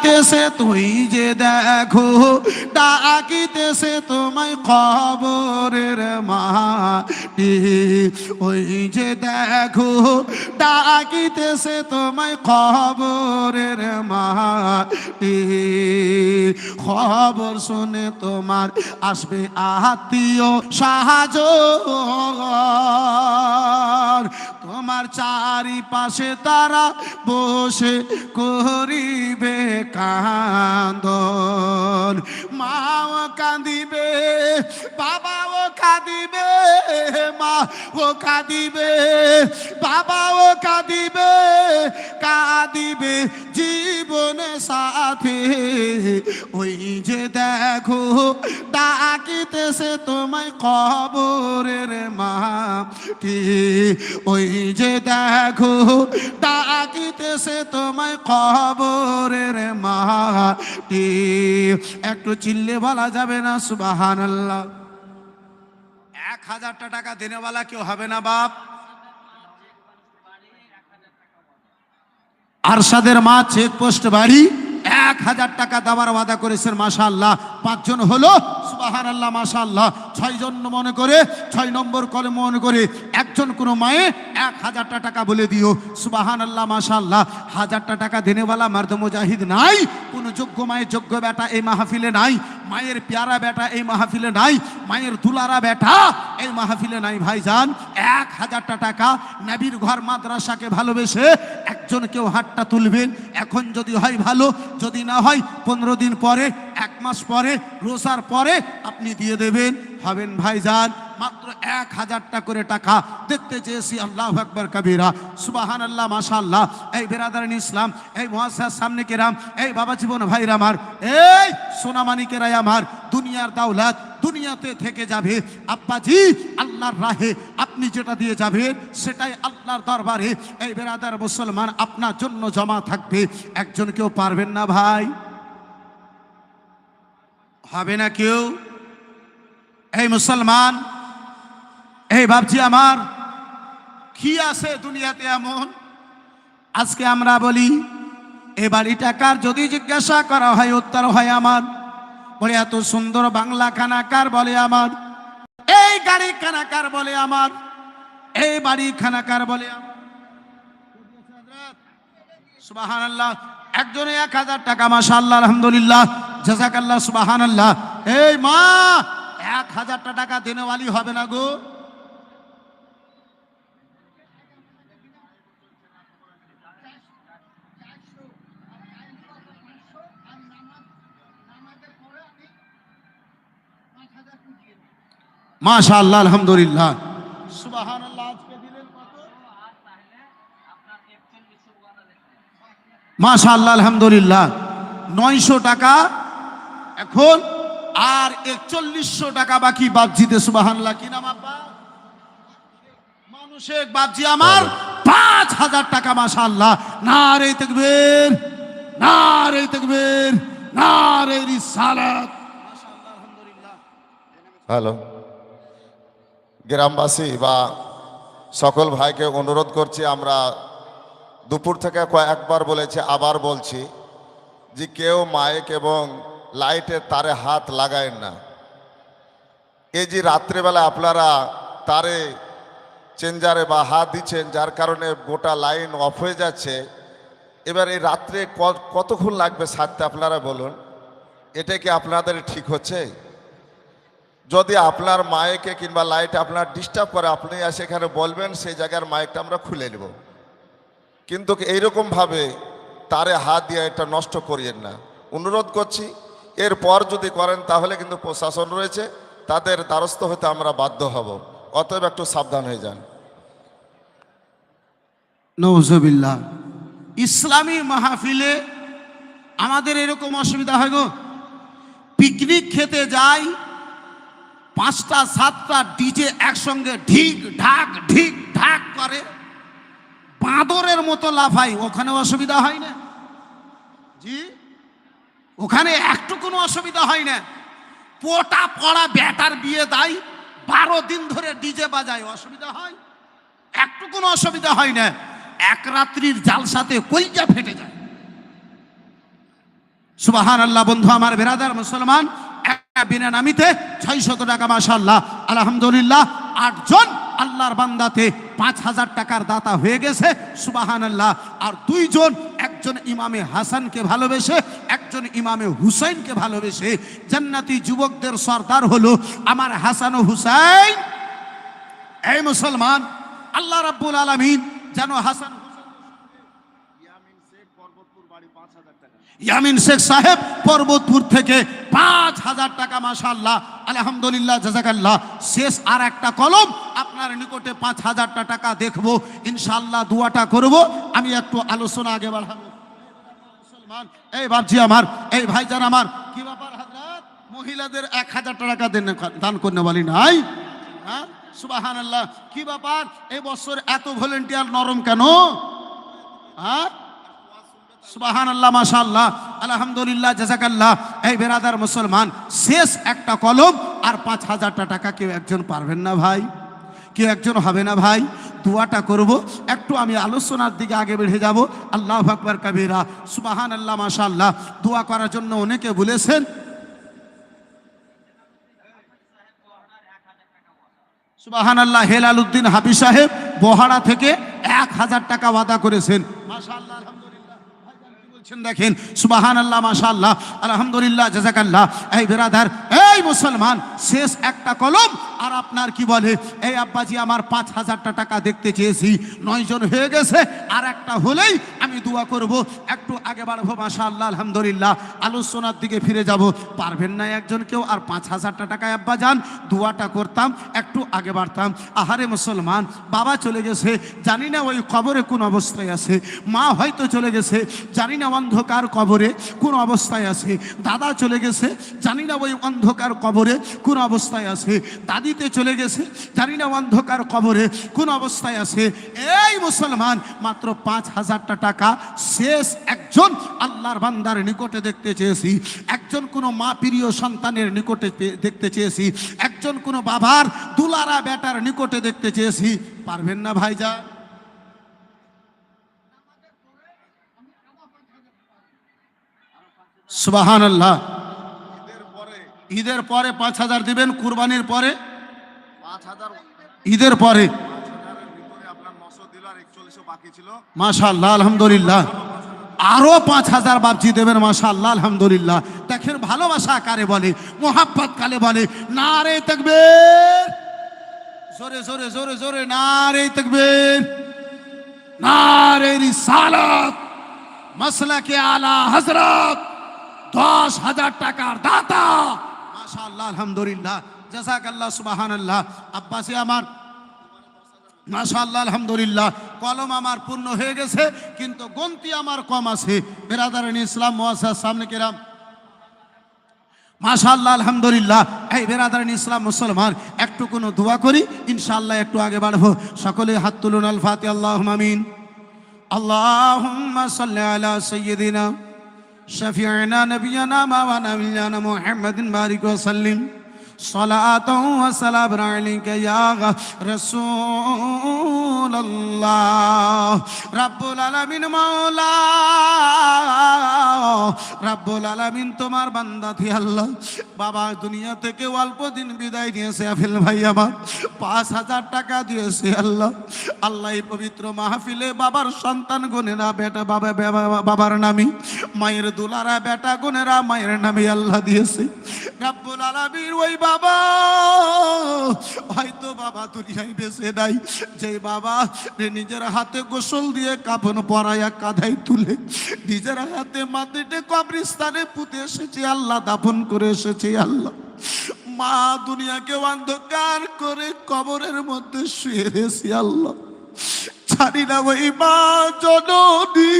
ডাকিতেছে, তুই যে দেখো, ডাকিতেছে তোমায় খবরের মাটি। ওই যে দেখো, ডাকিতেছে তোমায় খবরের মাটি। খবর শুনে তোমার আসবে আত্মীয় সাহায্য। তোমার চারিপাশে তারা বসে করিবে কান্দন। মাও কাঁদিবে, বাবাও কাঁদিবে মা ও কাঁদিবে, বাবাও কাঁদিবে কাঁদিবে জীবন সাথে। ওই যে দেখো, ডাকিতেছে তোমায় কবরের মাটি। ওই যে দেখো ডাকিতেছে তোমায় কবরের মাটি। একটু চিল্লে বলা যাবে না সুবাহান আল্লাহ এক হাজারটা টাকা দিনেওয়ালা কেউ হবে না, বাপ। আরশাদের মা চেকপোস্ট বাড়ি, এক হাজার টাকা দেওয়ার ওয়াদা করেছেন মাশা আল্লাহ পাঁচজন হলো সুবাহান আল্লাহ মাশা আল্লাহ ছয়জন মনে করে, ছয় নম্বর কলে মনে করে, একজন কোনো মায়ে এক হাজারটা টাকা বলে দিও। সুবাহান আল্লাহ মাশাআল্লাহ। হাজারটা টাকা দেনেওয়ালা মার্দ মুজাহিদ নাই, কোনো যোগ্য মায়ের যোগ্য বেটা এই মাহফিলে নাই, মায়ের পেয়ারা বেটা এই মাহফিলে নাই, মায়ের দুলারা বেটা এই মাহফিলে নাই। ভাইজান, এক হাজারটা টাকা নাবির ঘর মাদ্রাসাকে ভালোবেসে একজন কেউ হাতটা তুলবেন। এখন যদি হয় ভালো, যদি না হয়, পনেরো দিন পরে, এক মাস পরে, রোজার পরে আপনি দিয়ে দেবেন। হবেন ভাইজান, মাত্র এক হাজারটা করে টাকা। দেখতে চেয়েছি, আল্লাহ আকবর কবিরা। সুবাহান আল্লাহ মাশা আল্লাহ এই বেরাদারিন ইসলাম, এই মহাসার সামনে কেরাম, এই বাবা জীবন ভাইরা আমার, এই সোনামানিকেরাই আমার। দুনিয়ার দাওলাত দুনিয়াতে থেকে যাবে। আব্বাজি, আল্লাহর রাহে আপনি যেটা দিয়ে যাবেন, সেটাই আল্লাহর দরবারে। এই বেরাদার মুসলমান আপনার জন্য জমা থাকবে। একজন কেউ পারবেন না ভাই। হবে না কেউ? এই মুসলমান, এই ভাবছি আমার, কি আছে দুনিয়াতে এমন? আজকে আমরা বলি, এ বাড়িটা কার? যদি জিজ্ঞাসা করা হয় উত্তর হয় আমার। বলে, এত সুন্দর বাংলা খানাকার বলে আমার। এই গাড়ি খানাকার বলে আমার। এই বাড়ি খানাকার বলে আমার। আল্লাহ একজনে এক হাজার টাকা মাসা আল্লাহ আলহামদুলিল্লাহ জাজাক আল্লাহ সুবাহান আল্লাহ এই মা, এক হাজারটা টাকা দিনেওয়ালি হবে না গো। মাশা আল্লাহ আলহামদুলিল্লাহ। সুবাহান আল্লাহ মাশা আল্লাহ আলহামদুলিল্লাহ। নয়শো টাকা এখন, আর একচল্লিশশো টাকা বাকি বাপজিতে সুবাহান্লাহ কি নাম আব্বা? মানুষের বাপজি আমার, পাঁচ হাজার টাকা মাশা আল্লাহ না রে দেখবেন না রে দেখবেন না রে রিসালাত হ্যালো। গ্রামবাসী বা সকল ভাইকে অনুরোধ করছি, আমরা দুপুর থেকে কয়েকবার বলেছে, আবার বলছি যে কেউ মাইক এবং লাইটের তারে হাত লাগায়েন না। এই যে রাত্রেবেলা আপনারা তারে চেঞ্জারে বা হাত দিচ্ছেন, যার কারণে গোটা লাইন অফ হয়ে যাচ্ছে, এবার এই রাত্রে কতক্ষণ লাগবে সারতে আপনারা বলুন? এটা কি আপনাদের ঠিক হচ্ছে? যদি আপনার মাইকে কিংবা লাইট আপনার ডিস্টার্ব করে, আপনি এসে এখানে বলবেন, সেই জায়গার মাইকটা আমরা খুলে নেব। কিন্তু এইরকমভাবে তারে হাত দিয়ে এটা নষ্ট করিয়েন না। অনুরোধ করছি, এরপর যদি করেন তাহলে কিন্তু প্রশাসন রয়েছে, তাদের দ্বারস্থ হতে আমরা বাধ্য হব। অতএব একটু সাবধান হয়ে যান। ইসলামী মাহফিলে আমাদের এরকম অসুবিধা হয় গো। পিকনিক খেতে যাই, পাঁচটা, সাতটা, ডিজে একসঙ্গে ঢিক ঢাক ঢিক ঢাক করে। বাঁদরের মতো লাফাই, ওখানে অসুবিধা হয় না। জি? ওখানে একটু কোনো অসুবিধা হয় না। পোটা পড়া ব্যাটার বিয়ে দেয়, বারো দিন ধরে ডিজে বাজায়, অসুবিধা হয়? একটু কোনো অসুবিধা হয় না। এক রাত্রির জালসাতে কইজা ফেটে যায়। সুবাহান আল্লাহ বন্ধু, আমার বেরাদার মুসলমান বিনা নামিতে ছয়শত টাকা মাশাল্লাহ আলহামদুলিল্লাহ, আটজন আল্লাহর বান্দাতে পাঁচ হাজার টাকার দাতা হয়ে গেছে সুবাহান আল্লাহ আর দুইজন, একজন ইমামে হাসানকে ভালোবেসে, একজন ইমামে হুসাইনকে ভালোবেসে জান্নাতি যুবকদের সর্দার হলো আমার হাসান ও হুসাইন। এই মুসলমান, আল্লাহ রাব্বুল আলমিন যেন হাসান ইয়ামিন শেখ সাহেব পর্বতপুর থেকে পাঁচ হাজার টাকা মাশাল্লাহ আলহামদুলিল্লাহ, জাজাকাল্লাহ, শেষ আর একটা কলম আপনার নিকটে পাঁচ হাজারটা টাকা দেখব ইনশাল্লাহ দুয়াটা করব। আমি একটু আলোচনা আগে বাড়াবো। মুসলমান, এই বাপজি আমার, এই ভাইজান আমার, কি ব্যাপার হাজরাত? মহিলাদের এক হাজার টাকা দেন, দান করতে বলি নাই? হ্যাঁ? সুবাহান আল্লাহ কি ব্যাপার? এই বছর এত ভলেন্টিয়ার নরম কেন? হ্যাঁ? সুবাহান আল্লাহ মাশাল্লাহ আলহামদুলিল্লাহ জাজাকাল্লাহ এই বেরাদার মুসলমান শেষ একটা কলম আর পাঁচ হাজারটা টাকা কেউ একজন পারবেন না ভাই। কেউ একজন হবে না ভাই। দোয়াটা করব একটু আমি আলোচনার দিকে আগে বেড়ে যাব। আল্লাহ আকবর কবিরা সুবাহান আল্লাহ মাশাল্লাহ দোয়া করার জন্য অনেকে বলেছেন সুবাহান আল্লাহ হেলাল উদ্দিন হাফিজ সাহেব বহারা থেকে এক হাজার টাকা ওয়াদা করেছেন। মাশাআল্লাহ, আলহামদুলিল্লাহ। ভাইজান কি বলছেন দেখেন সুবাহান আল্লাহ মাশাল্লাহ আলহামদুলিল্লাহ জাজাকাল্লাহ এই বেরাদার এই মুসলমান, শেষ একটা কলম। আর আপনার কি বলে, এই আব্বাজি, আমার পাঁচ হাজারটা টাকা দেখতে চেয়েছি, নয় জন হয়ে গেছে। আর একটা হলেই আমি দোয়া করব। একটু আগে বাড়বো মাশা আল্লাহ আলহামদুলিল্লাহ। আলোচনার দিকে ফিরে যাব। পারবেন না একজন কেউ। আর পাঁচ হাজারটা টাকায়, আব্বা যান, দোয়াটা করতাম, একটু আগে বাড়তাম। আহারে মুসলমান, বাবা চলে গেছে। জানি না ওই কবরে কোন অবস্থায় আছে। মা হয়তো চলে গেছে। জানি না অন্ধকার কবরে কোন অবস্থায় আছে। দাদা চলে গেছে। জানি না ওই অন্ধকার কবরে কোন অবস্থায় আছে? দাদিতে চলে গেছে, জানি না অন্ধকার কবরে কোন অবস্থায় আছে। এই মুসলমান, মাত্র পাঁচ হাজারটা টাকা শেষ একজন আল্লাহর বান্দার নিকটে দেখতে চেয়েছি। একজন কোনো মা প্রিয় সন্তানের নিকটে দেখতে চেয়েছি। একজন কোনো বাবার দুলারা বেটার নিকটে দেখতে চেয়েছি। পারবেন না ভাইজা সুবাহান আল্লাহ ঈদের পরে পাঁচ হাজার দিবেন কুরবানির পরে? ঈদের পরে? আপনার নশো দিল আর একচল্লিশও বাকি ছিল। মাশাল্লাহ আলহামদুলিল্লাহ। আরও পাঁচ হাজার বাপজি দেবেন মাশাল্লাহ আলহামদুলিল্লাহ। দেখেন ভালোবাসা কারে বলে মোহাব্বত কালে বলে না রে থাকবে জোরে জোরে জোরে জোরে না রে থাকবে না রে মসলা কে আলা হজরত দশ হাজার টাকার দাতা। মাশাল্লাহ আলহামদুলিল্লাহ। জাজাকাল্লাহ, সুবহানাল্লাহ। আব্বাসি আমার, মাশাআল্লাহ, আলহামদুলিল্লাহ। কলম আমার পূর্ণ হয়ে গেছে, কিন্তু গন্তি আমার কম আছে। বেরাদারান ইসলাম মোয়াসার সামনে কেরাম। মাশাআল্লাহ, আলহামদুলিল্লাহ। এই বেরাদারান ইসলাম মুসলমান, একটু কোনো দোয়া করি, ইনশাআল্লাহ একটু আগে বাড়বো। সকলে হাত তুলুন আল ফাতি আল্লাহ আমিন। আল্লাহুম্মা সাল্লি আলা شفيعنا نبينا ما ونبينا محمد بارك وسلم. صلاة وسلام عليك يا رسول الله رب العالمين مولا রাব্বুল আলামিন তোমার বান্দা থি আল্লাহ বাবা দুনিয়া থেকে অল্প দিন বিদায় নিয়েছে আফিল ভাই আমার পাঁচ হাজার টাকা দিয়েছে আল্লাহ আল্লাহ এই পবিত্র মাহফিলে বাবার সন্তান গুনেরা বেটা বাবা বাবা- বাবার নামি মায়ের দুলারা বেটা গুনেরা মায়ের নামে আল্লাহ দিয়েছে রাব্বুল আলামিন, ওই বাবা। হয়তো বাবা দুনিয়ায় বেঁচে নাই। যে বাবা নিজের হাতে গোসল দিয়ে কাপন পরায়া কাঁধাই তুলে নিজের হাতে মাটিতে কবরস্থানে পুঁতে এসেছে আল্লাহ, দাফন করে এসেছে আল্লাহ। মা দুনিয়াকে অন্ধকার করে কবরের মধ্যে শুয়ে রেছি আল্লাহ। জানি না ওই মা জননী,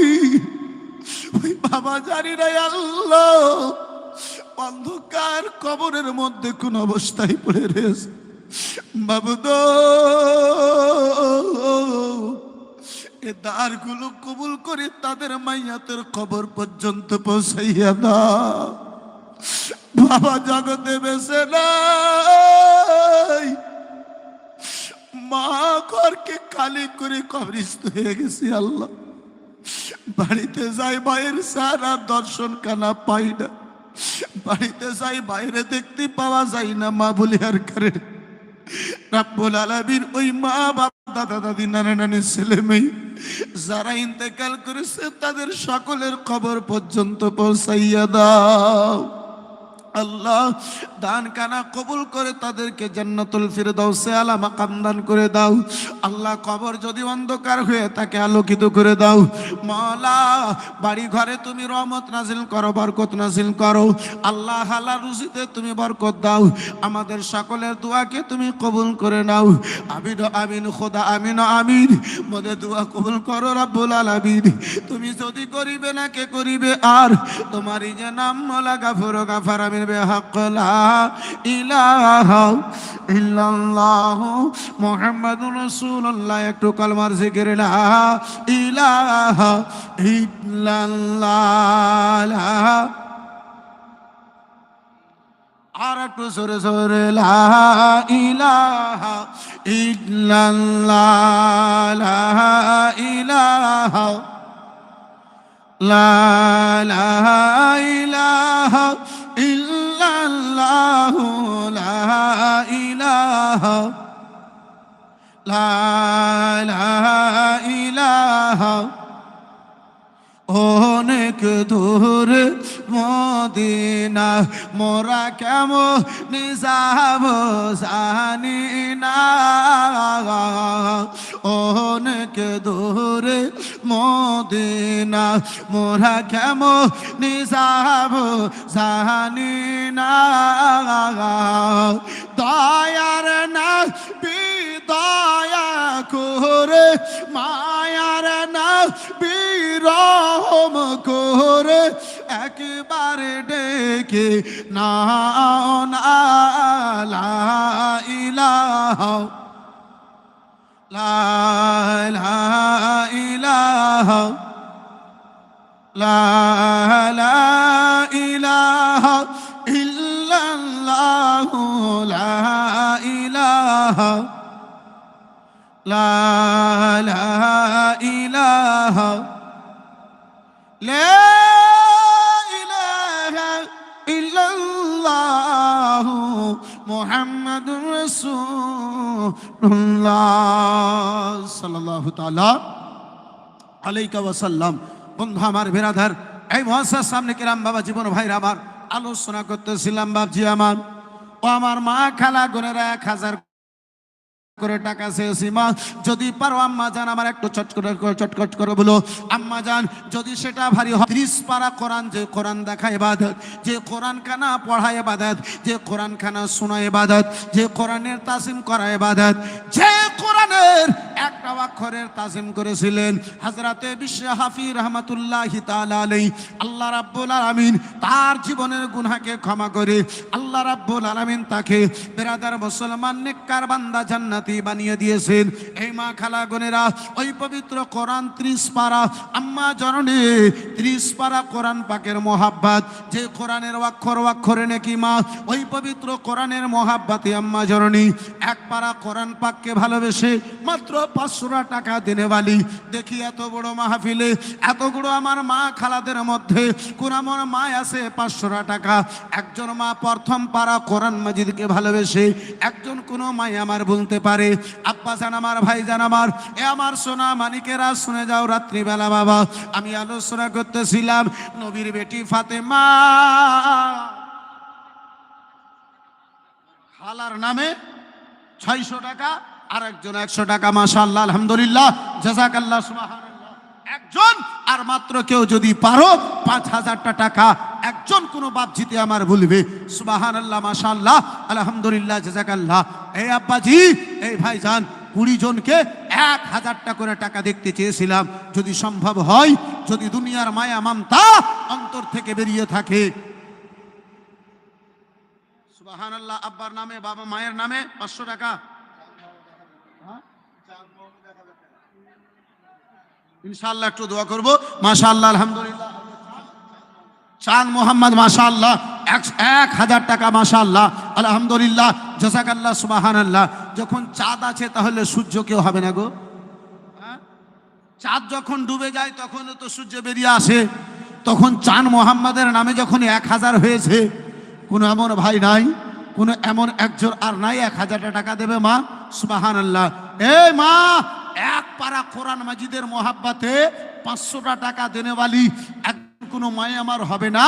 ওই বাবা জানি না আল্লাহ। অন্ধকার কবরের মধ্যে কোন অবস্থায় পড়ে রয়েছে। বাবুদ এ দ্বারগুলো কবুল করে তাদের মাইয়াতের কবর পর্যন্ত পৌঁছাইয়া না বাবা জগতে বেসে নাই। মা ঘরকে খালি করে কবরিস্ত হয়ে গেছি আল্লাহ। বাড়িতে যাই মায়ের সারা দর্শন কানা পাই না। বাড়িতে যাই, বাইরে দেখতে পাওয়া যায় না মা বলি আর করে রাব্বুল আলামিন ওই মা বাবা দাদা, দাদি, নানা নানির ছেলে, মেয়ে যারা ইন্তেকাল করেছে, তাদের সকলের খবর পর্যন্ত পৌঁছাইয়া দাও। আল্লাহ দান কানা কবুল করে তাদেরকে জান্নাতুল ফিরদাউসে আলা মাকাম দান করে দাও। আল্লাহ কবর যদি অন্ধকার হয়ে তাকে আলোকিত করে দাও। মাওলা বাড়ি ঘরে তুমি রহমত নাজিল করো, বরকত নাজিল করো। আল্লাহ হালা রুজিতে তুমি বরকত দাও। আমাদের সকলের দোয়াকে তুমি কবুল করে নাও। আমিন আমিন, খোদা আমিন আমিন। মনে দোয়া কবুল করো রাব্বুল আলামিন। তুমি যদি করিবে না, কে করিবে আর? তোমারই যে নাম মোলা গাফর গাফার আমিন। বেহাক লা ইলাহা ইল্লাল্লাহ মুহাম্মাদুর রাসূলুল্লাহ। একটু কলমার জিকির, লা ইলাহা ইল্লাল্লাহ। আর একটু সরে সরে লা ইলাহা ইল্লাল্লাহ। লা ইলাহা লা ইলাহা ইল্লাল্লাহ লা ইলাহা লা লা ইলাহা অনেক দূর মদিনা, মোরা কেমন নিজাব জানি না। অনেক দূর মদিনা, মোরা কেমন নিজাব জানি না। দয়ার না দয়া করে, মায়ার না বিরহম করে, একবার ডেকে না। ইলাহা, লা ইলাহা, লা লা লা ইলাহা লা ইলাহা ইল্লাল্লাহ মুহাম্মাদুর রাসূলুল্লাহ। সাল্লাল্লাহু তাআলা আলাইকা ওয়াসাল্লাম। বন্ধু আমার বেরাধার এই মহাসার সামনে কিরাম বাবা জীবন ভাইরা আমার, আলোচনা করতেছিলাম বাবজি আমার। ও আমার মা খালা গোনেরা এক হাজার করে টাকা চেয়েছি মা। যদি পারো, আম্মা জান আমার একটু চটকট করে চটকট করে বলো। আম্মা জান যদি সেটা ভারী হয়, ত্রিশ পারা কোরআন, যে কোরআন দেখা এবাদত যে কোরআন খানা পড়া এবাদত যে কোরআন খানা শোনা এবাদত যে কোরআনের তাসিম করা এবাদত যে কোরআনের একটা অক্ষরের তাসিম করেছিলেন হাজরাতে বিশ্ব হাফি রহমতুল্লাহ আলাই আল্লাহ রাব্বুল আলামিন তার জীবনের গুনাহকে ক্ষমা করে, আল্লাহ রাব্বুল আলামিন তাকে, বেরাদার মুসলমান, নেককার বান্দা জান্নাতি বানিয়ে দিয়েছেন। এই মা খালা গনেরা ওই পবিত্র কোরআন ত্রিশ পারা, আম্মা জননী, ত্রিশ পারা কোরআন পাকের মোহাব্বাত। যে কোরআনের অক্ষর অক্ষরে নাকি মা, ওই পবিত্র কোরআনের মোহাব্বাতে আম্মা জননী। এক পারা কোরআন পাককে ভালোবেসে মাত্র পাঁচশো টাকা দিনে বালি। দেখি এত বড় মাহফিলে এতগুলো আমার মা খালাদের মধ্যে কোন আমার মা আছে পাঁচশো টাকা। একজন মা প্রথম পারা কোরআন মাজিদকে ভালোবেসে, একজন কোনো মাই আমার বলতে পারে আব্বা জান আমার, ভাই জান আমার, এ আমার সোনা মানিকেরা, শুনে যাও রাত্রিবেলা বাবা। আমি আলোচনা করতেছিলাম, নবীর বেটি ফাতেমা। খালার নামে ছয়শো টাকা আর একজন একশো টাকা মাসা আল্লাহ আলহামদুলিল্লাহ জাজাকাল্লাহ সুবহানাল্লাহ। একজন, আর মাত্র কেউ যদি পারো, পাঁচ হাজারটা টাকা একজন কোনো বাপ জিতে আমার বলবে। সুবাহান আল্লাহ মাশাল্লাহ আলহামদুলিল্লাহ, জাজাকাল্লাহ। এই আব্বাজি, এই ভাইজান, কুড়ি জনকে এক হাজারটা করে টাকা দেখতে চেয়েছিলাম। যদি সম্ভব হয়, যদি দুনিয়ার মায়া মামতা অন্তর থেকে বেরিয়ে থাকে। সুবাহান আল্লাহ আব্বার নামে, বাবা মায়ের নামে পাঁচশো টাকা। ইনশাআল্লাহ একটু দোয়া করব। মাশাআল্লাহ, আলহামদুলিল্লাহ। চাঁদ মোহাম্মদ, মাশাআল্লাহ। এক হাজার টাকা, মাশাআল্লাহ। আলহামদুলিল্লাহ জসাকাল্লাহ সুবাহান আল্লাহ যখন চাঁদ আছে তাহলে সূর্য কেউ হবে না গো। হ্যাঁ? চাঁদ যখন ডুবে যায় তখন তো সূর্য বেরিয়ে আসে। তখন চান মোহাম্মদের নামে যখন এক হাজার হয়েছে, কোনো এমন ভাই নাই, কোনো এমন একজন আর নাই, এক হাজারটা টাকা দেবে মা। সুবাহান আল্লাহ এ মা এক পারা কোরআন মাজিদের মোহাব্বাতে পাঁচশোটা টাকা দেনেওয়ালি একজন কোনো মায়ে আমার হবে না,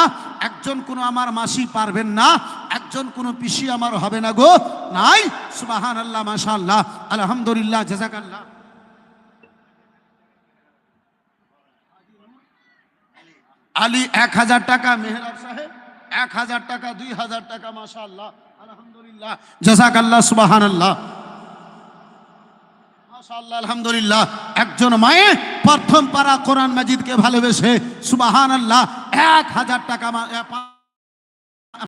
একজন কোনো আমার মাসি পারবেন না, একজন কোনো পিসি আমার হবে না গো। নাই? সুবাহান আল্লাহ মাশা আল্লাহ আলহামদুলিল্লাহ জাজাকাল্লাহ আলী, এক হাজার টাকা, মেহরাব সাহেব, এক হাজার টাকা, দুই হাজার টাকা মাশা আল্লাহ আলহামদুলিল্লাহ জাজাক আল্লাহ সুবাহান আল্লাহ মাশাআল্লাহ, আলহামদুলিল্লাহ একজন মায়ে প্রথম পারা কোরআন মাজিদকে ভালোবেসে সুবাহান আল্লাহ এক হাজার টাকা